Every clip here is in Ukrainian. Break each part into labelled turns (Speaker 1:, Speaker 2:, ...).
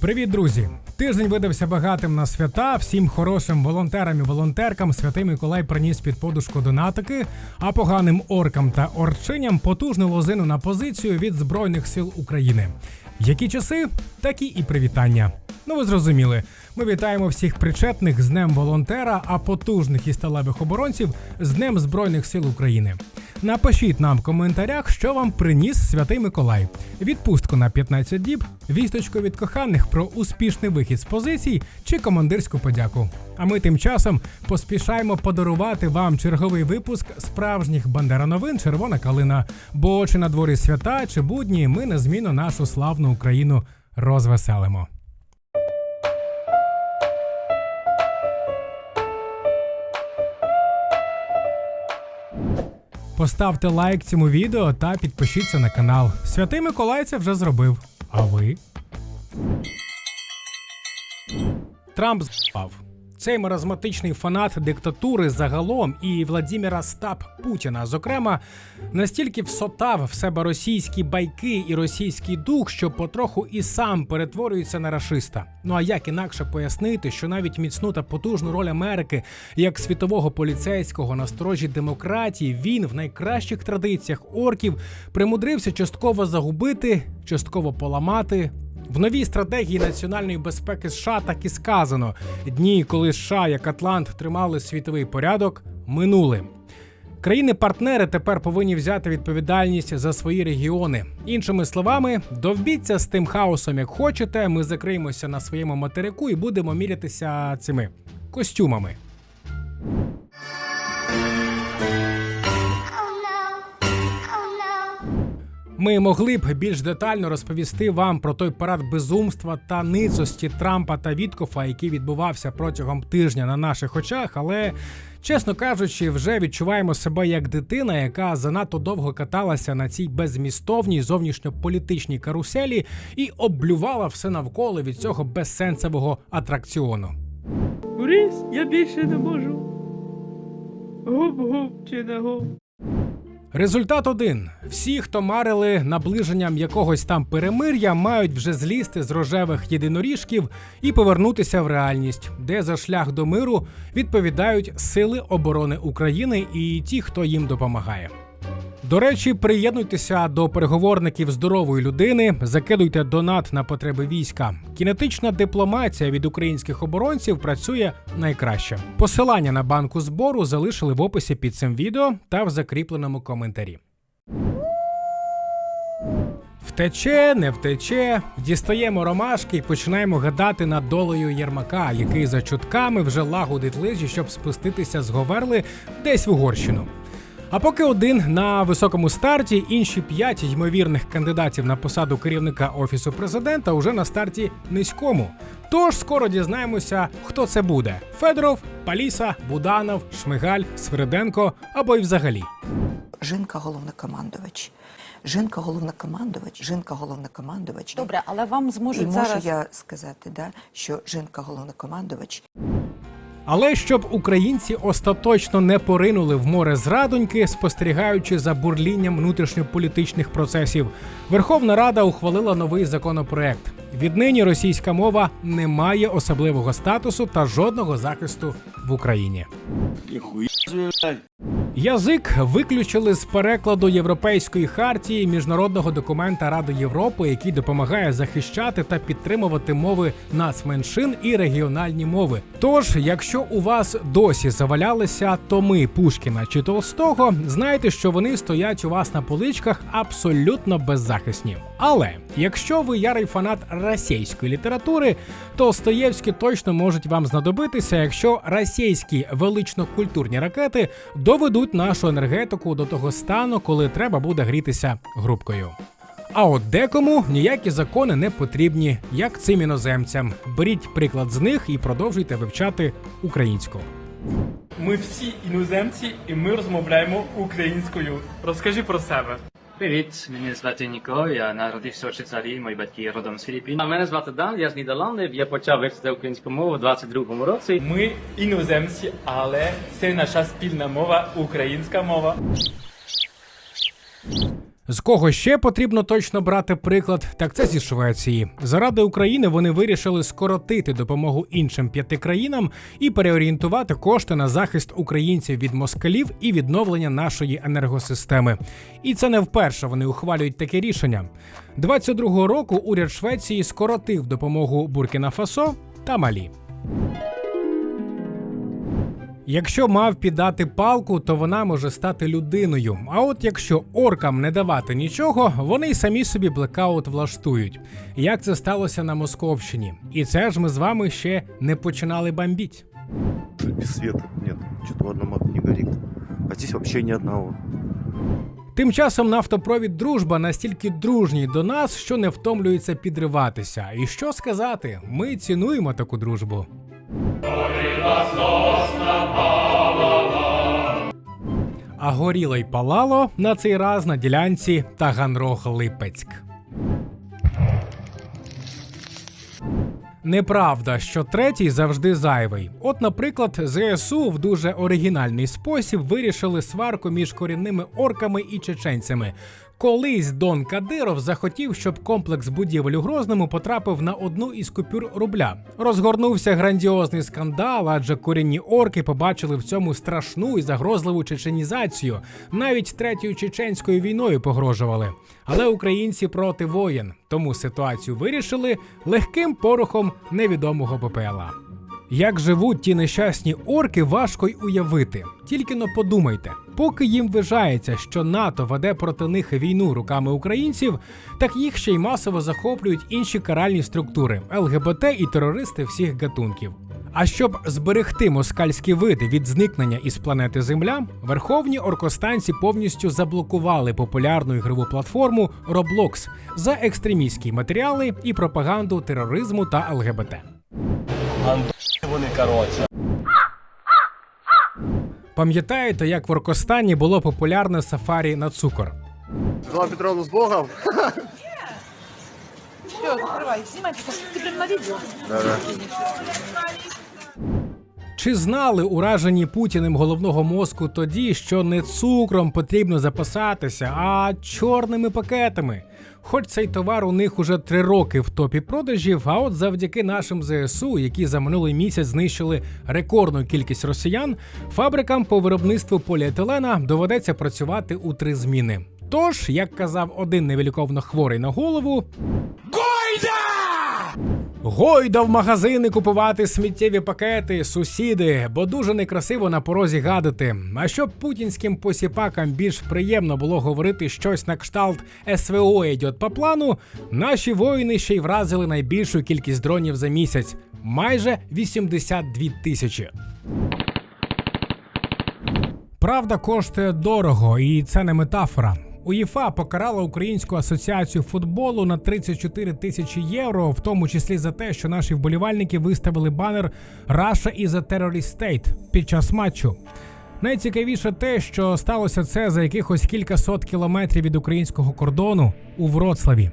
Speaker 1: Привіт, друзі! Тиждень видався багатим на свята. Всім хорошим волонтерам і волонтеркам святий Миколай приніс під подушку донатики, а поганим оркам та орчиням потужну лозину на позицію від Збройних сил України. Які часи, такі і привітання. Ну, ви зрозуміли. Ми вітаємо всіх причетних з Днем волонтера, а потужних і сталевих оборонців з Днем Збройних сил України. Напишіть нам в коментарях, що вам приніс святий Миколай. Відпустку на 15 діб, вісточку від коханих про успішний вихід з позицій чи командирську подяку. А ми тим часом поспішаємо подарувати вам черговий випуск справжніх бандера новин Червона калина. Бо чи на дворі свята, чи будні, ми незмінно нашу славну Україну розвеселимо. Поставте лайк цьому відео та підпишіться на канал. Святий Миколай це вже зробив. А ви? Трамп спав. Цей маразматичний фанат диктатури загалом і Владіміра Стап Путіна, зокрема, настільки всотав в себе російські байки і російський дух, що потроху і сам перетворюється на рашиста. Ну а як інакше пояснити, що навіть міцну та потужну роль Америки як світового поліцейського на сторожі демократії він в найкращих традиціях орків примудрився частково загубити, частково поламати. В новій стратегії національної безпеки США так і сказано: дні, коли США як Атлант тримали світовий порядок, минули. Країни-партнери тепер повинні взяти відповідальність за свої регіони. Іншими словами, довбіться з тим хаосом, як хочете. Ми закриємося на своєму материку і будемо мірятися цими костюмами. Ми могли б більш детально розповісти вам про той парад безумства та ницості Трампа та Віткофа, який відбувався протягом тижня на наших очах, але. Чесно кажучи, вже відчуваємо себе як дитина, яка занадто довго каталася на цій беззмістовній зовнішньополітичній каруселі і облювала все навколо від цього безсенсового атракціону.
Speaker 2: Борис, я більше не можу. Гуп-гуп чи не гуп.
Speaker 1: Результат один: всі, хто марили наближенням якогось там перемир'я, мають вже злізти з рожевих єдиноріжків і повернутися в реальність, де за шлях до миру відповідають Сили оборони України і ті, хто їм допомагає. До речі, приєднуйтеся до переговорників здорової людини, закидуйте донат на потреби війська. Кінетична дипломатія від українських оборонців працює найкраще. Посилання на банку збору залишили в описі під цим відео та в закріпленому коментарі. Втече, не втече, дістаємо ромашки і починаємо гадати над долею Єрмака, який за чутками вже лагодить лижі, щоб спуститися з Говерли десь в Угорщину. А поки один на високому старті, інші п'ять ймовірних кандидатів на посаду керівника офісу президента уже на старті низькому. Тож скоро дізнаємося, хто це буде: Федоров, Паліса, Буданов, Шмигаль, Свириденко або й взагалі.
Speaker 3: Жінка головнокомандувач. Жінка головнокомандувач, жінка головнокомандувач.
Speaker 4: Добре, але вам
Speaker 3: І
Speaker 4: зможуть
Speaker 3: можу
Speaker 4: зараз
Speaker 3: я сказати, да, що жінка головнокомандувач
Speaker 1: Але щоб українці остаточно не поринули в море зрадоньки, спостерігаючи за бурлінням внутрішньополітичних процесів, Верховна Рада ухвалила новий законопроект. Віднині російська мова не має особливого статусу та жодного захисту в Україні. Язик виключили з перекладу Європейської хартії міжнародного документа Ради Європи, який допомагає захищати та підтримувати мови нацменшин і регіональні мови. Тож, якщо у вас досі завалялися томи Пушкіна чи Толстого, знайте, що вони стоять у вас на поличках абсолютно беззахисні. Але якщо ви ярий фанат російської літератури, Толстоєвські точно можуть вам знадобитися, якщо російські велично-культурні ракети доведуть нашу енергетику до того стану, коли треба буде грітися грубкою. А от декому ніякі закони не потрібні, як цим іноземцям. Беріть приклад з них і продовжуйте вивчати українську.
Speaker 2: Ми всі іноземці і ми розмовляємо українською. Розкажи про себе.
Speaker 5: Привіт, мене звати Ніко, я народився в Швейцарії, мої батьки родом з Філіппін. А мене звати Дан, я з Нідерландів, я почав вивчити українську мову у 22-му році.
Speaker 2: Ми іноземці, але це наша спільна мова, українська мова.
Speaker 1: З кого ще потрібно точно брати приклад, так це зі Швеції. Заради України вони вирішили скоротити допомогу іншим п'яти країнам і переорієнтувати кошти на захист українців від москалів і відновлення нашої енергосистеми. І це не вперше вони ухвалюють таке рішення. 22-го року уряд Швеції скоротив допомогу Буркіна Фасо та Малі. Якщо мав піддати палку, то вона може стати людиною. А от якщо оркам не давати нічого, вони й самі собі блекаут влаштують. Як це сталося на Московщині? І це ж ми з вами ще не починали бомбіть.
Speaker 4: Без нет, что-то одна мат не горит. А здесь вообще ни одного.
Speaker 1: Тим часом нафтопровід дружба настільки дружній до нас, що не втомлюється підриватися. І що сказати? Ми цінуємо таку дружбу. А горіло й палало на цей раз на ділянці Таганрог-Липецьк. Неправда, що третій завжди зайвий. От, наприклад, ЗСУ в дуже оригінальний спосіб вирішили сварку між корінними орками і чеченцями. Колись Дон Кадиров захотів, щоб комплекс будівель у Грозному потрапив на одну із купюр рубля. Розгорнувся грандіозний скандал, адже корінні орки побачили в цьому страшну і загрозливу чеченізацію. Навіть третьою чеченською війною погрожували. Але українці проти воєн, тому ситуацію вирішили легким порохом невідомого БПЛА. Як живуть ті нещасні орки, важко й уявити. Тільки но подумайте, поки їм вважається, що НАТО веде проти них війну руками українців, так їх ще й масово захоплюють інші каральні структури ЛГБТ і терористи всіх гатунків. А щоб зберегти москальські види від зникнення із планети Земля, верховні оркостанці повністю заблокували популярну ігрову платформу Roblox за екстремістські матеріали і пропаганду тероризму та ЛГБТ.
Speaker 6: Вони коротше.
Speaker 1: Пам'ятаєте, як в Оркостані було популярне сафарі на цукор?
Speaker 4: Два Петровна с Богом.
Speaker 7: Все, закрывай. Снимай, ты, ты прям на видео.
Speaker 1: Чи знали уражені Путіним головного мозку тоді, що не цукром потрібно запасатися, а чорними пакетами? Хоч цей товар у них уже три роки в топі продажів, а от завдяки нашим ЗСУ, які за минулий місяць знищили рекордну кількість росіян, фабрикам по виробництву поліетилена доведеться працювати у три зміни. Тож, як казав один невіліковно хворий на голову, Гойда в магазини купувати сміттєві пакети, сусіди, бо дуже некрасиво на порозі гадити. А щоб путінським посіпакам більш приємно було говорити щось на кшталт СВО йдет по плану, наші воїни ще й вразили найбільшу кількість дронів за місяць майже 82 тисячі. Правда коштує дорого, і це не метафора. УЄФА покарала Українську асоціацію футболу на 34 тисячі євро, в тому числі за те, що наші вболівальники виставили банер Russia і за terrorist state під час матчу. Найцікавіше те, що сталося це за якихось кілька сот кілометрів від українського кордону у Вроцлаві.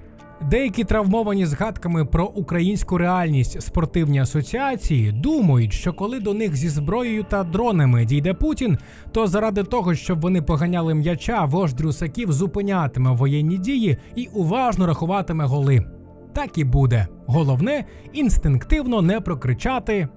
Speaker 1: Деякі травмовані згадками про українську реальність спортивні асоціації думають, що коли до них зі зброєю та дронами дійде Путін, то заради того, щоб вони поганяли м'яча, вождь русаків зупинятиме воєнні дії і уважно рахуватиме голи. Так і буде. Головне інстинктивно не прокричати.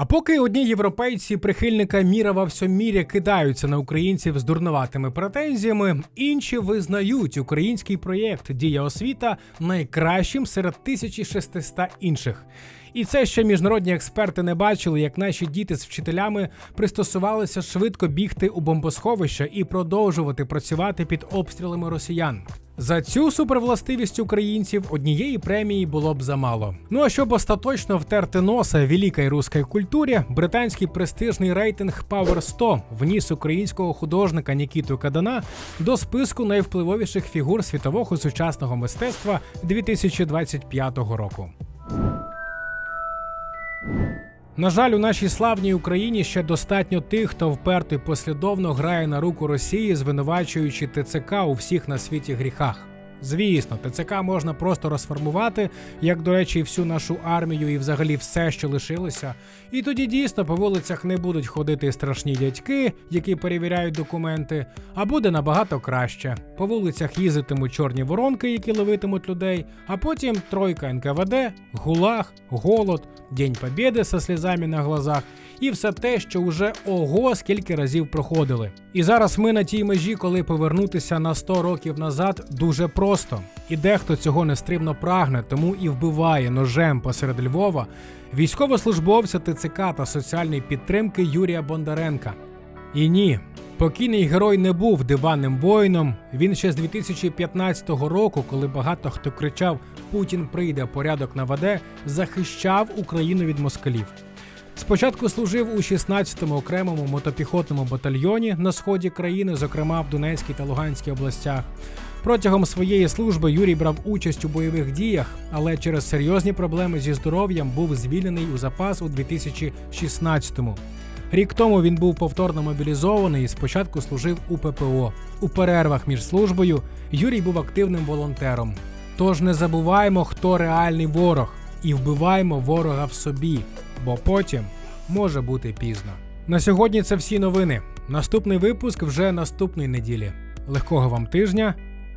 Speaker 1: А поки одні європейці прихильника міра во всьому мірі кидаються на українців з дурнуватими претензіями, інші визнають український проєкт Дія освіта найкращим серед 1600 інших. І це ще міжнародні експерти не бачили, як наші діти з вчителями пристосувалися швидко бігти у бомбосховища і продовжувати працювати під обстрілами росіян. За цю супервластивість українців однієї премії було б замало. Ну а щоб остаточно втерти носа великій руській культурі, британський престижний рейтинг Power 100 вніс українського художника Нікіту Кадана до списку найвпливовіших фігур світового сучасного мистецтва 2025 року. На жаль, у нашій славній Україні ще достатньо тих, хто вперто і послідовно грає на руку Росії, звинувачуючи ТЦК у всіх на світі гріхах. Звісно, ТЦК можна просто розформувати, як, до речі, і всю нашу армію і взагалі все, що лишилося. І тоді дійсно по вулицях не будуть ходити страшні дядьки, які перевіряють документи, а буде набагато краще. По вулицях їздитимуть чорні воронки, які ловитимуть людей, а потім тройка НКВД, ГУЛАГ, голод, День Побєди со слізами на глазах і все те, що вже ого скільки разів проходили. І зараз ми на тій межі, коли повернутися на 100 років назад, дуже просто. І дехто цього нестримно прагне, тому і вбиває ножем посеред Львова військовослужбовця ТЦК та соціальної підтримки Юрія Бондаренка. І ні, покійний герой не був диванним воїном. Він ще з 2015 року, коли багато хто кричав Путін прийде, порядок наведе, захищав Україну від москалів. Спочатку служив у 16-му окремому мотопіхотному батальйоні на сході країни, зокрема в Донецькій та Луганській областях. Протягом своєї служби Юрій брав участь у бойових діях, але через серйозні проблеми зі здоров'ям був звільнений у запас у 2016-му. Рік тому він був повторно мобілізований і спочатку служив у ППО. У перервах між службою Юрій був активним волонтером. Тож не забуваємо, хто реальний ворог, і вбиваємо ворога в собі, бо потім може бути пізно. На сьогодні це всі новини. Наступний випуск вже наступної неділі. Легкого вам тижня,